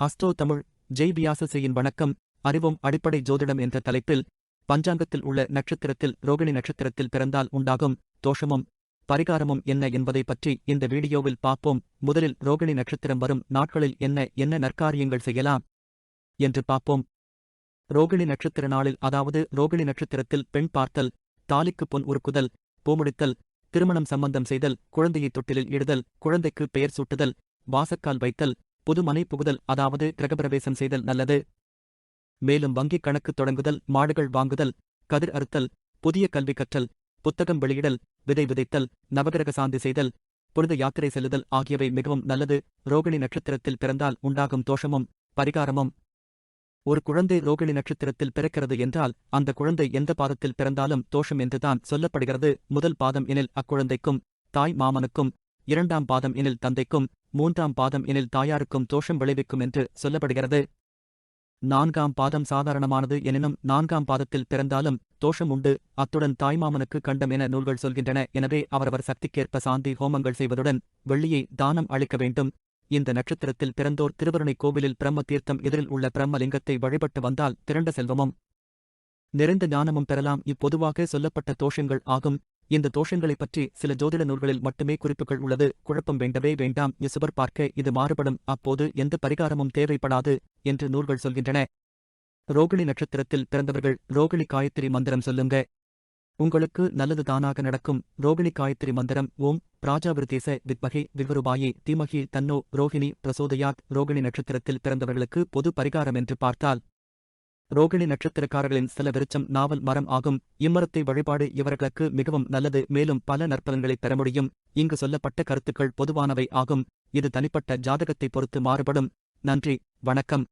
ஹாஸ்டோ தமிழ் ஜெய் பியாசசையின் வணக்கம் அறிவும் அடிப்படை ஜோதிடம் என்ற தலைப்பில் பஞ்சாங்கத்தில் உள்ள நட்சத்திரத்தில் ரோகிணி நட்சத்திரத்தில் பிறந்தால் உண்டாகும் தோஷமும் பரிகாரமும் என்ன என்பதை பற்றி இந்த வீடியோவில் பார்ப்போம். முதலில் ரோகிணி நட்சத்திரம் வரும் நாட்களில் என்ன என்ன நற்காரியங்கள் செய்யலாம் என்று பார்ப்போம். ரோகிணி நட்சத்திர நாளில் அதாவது ரோகிணி நட்சத்திரத்தில் பெண் பார்த்தல் தாலிக்கு பொன் உருக்குதல் பூமுடித்தல் திருமணம் சம்பந்தம் செய்தல் குழந்தையை தொட்டிலில் இடுதல் குழந்தைக்கு பெயர் சூட்டுதல் வாசக்கால் வைத்தல் புதுமனை புகுதல் அதாவது கிரகப்பிரவேசம் செய்தல் நல்லது. மேலும் வங்கிக் கணக்கு தொடங்குதல் மாடுகள் வாங்குதல் கதிர் அறுத்தல் புதிய கல்வி கற்றல் புத்தகம் வெளியிடல் விதை விதைத்தல் நவகிரக சாந்தி செய்தல் புனித யாத்திரை செல்லுதல் ஆகியவை மிகவும் நல்லது. ரோகிணி நட்சத்திரத்தில் பிறந்தால் உண்டாகும் தோஷமும் பரிகாரமும். ஒரு குழந்தை ரோகிணி நட்சத்திரத்தில் பிறக்கிறது என்றால் அந்த குழந்தை எந்த பாதத்தில் பிறந்தாலும் தோஷம் என்றுதான் சொல்லப்படுகிறது. முதல் பாதம் எனில் அக்குழந்தைக்கும் தாய் மாமனுக்கும் இரண்டாம் பாதம் எனில் தந்தைக்கும் மூன்றாம் பாதம் எனில் தாயாருக்கும் தோஷம் விளைவிக்கும் என்று சொல்லப்படுகிறது. நான்காம் பாதம் சாதாரணமானது எனினும் நான்காம் பாதத்தில் பிறந்தாலும் தோஷம் உண்டு. அத்துடன் தாய்மாமனுக்கு கண்டம் என நூல்கள் சொல்கின்றன. எனவே அவரவர் சக்திக்கேற்ப சாந்தி ஹோமங்கள் செய்வதுடன் வெள்ளியை தானம் அளிக்க வேண்டும். இந்த நட்சத்திரத்தில் பிறந்தோர் திருவருணை கோவிலில் பிரம்ம தீர்த்தம் எதிரில் உள்ள பிரம்மலிங்கத்தை வழிபட்டு வந்தால் திரண்ட செல்வமும் நிறைந்த ஞானமும் பெறலாம். இப்பொதுவாக சொல்லப்பட்ட தோஷங்கள் ஆகும். இந்த தோஷங்களைப் பற்றி சில ஜோதிட நூல்களில் மட்டுமே குறிப்புகள் உள்ளது. குழப்பம் வேண்டவே வேண்டாம். இசுவர் பார்க்க இது மாறுபடும். அப்போது எந்த பரிகாரமும் தேவைப்படாது என்று நூல்கள் சொல்கின்றன. ரோகிணி நட்சத்திரத்தில் பிறந்தவர்கள் ரோகிணி காயத்ரி மந்திரம் சொல்லுங்க. உங்களுக்கு நல்லது தானாக நடக்கும். ரோகிணி காயத்ரி மந்திரம். ஓம். பிராஜாவிருதேச வித்மகி விவருபாயி. தீமகி தன்னோ ரோகிணி பிரசோதயாத். ரோகிணி நட்சத்திரத்தில் பிறந்தவர்களுக்கு பொது பரிகாரம் என்று பார்த்தால் ரோகிணி நட்சத்திரக்காரர்களின் சில விருச்சம் நாவல் மரம் ஆகும். இம்மரத்தை வழிபாடு இவர்களுக்கு மிகவும் நல்லது. மேலும் பல நற்பலன்களை பெற முடியும். இங்கு சொல்லப்பட்ட கருத்துக்கள் பொதுவானவை ஆகும். இது தனிப்பட்ட ஜாதகத்தை பொறுத்து மாறுபடும். நன்றி. வணக்கம்.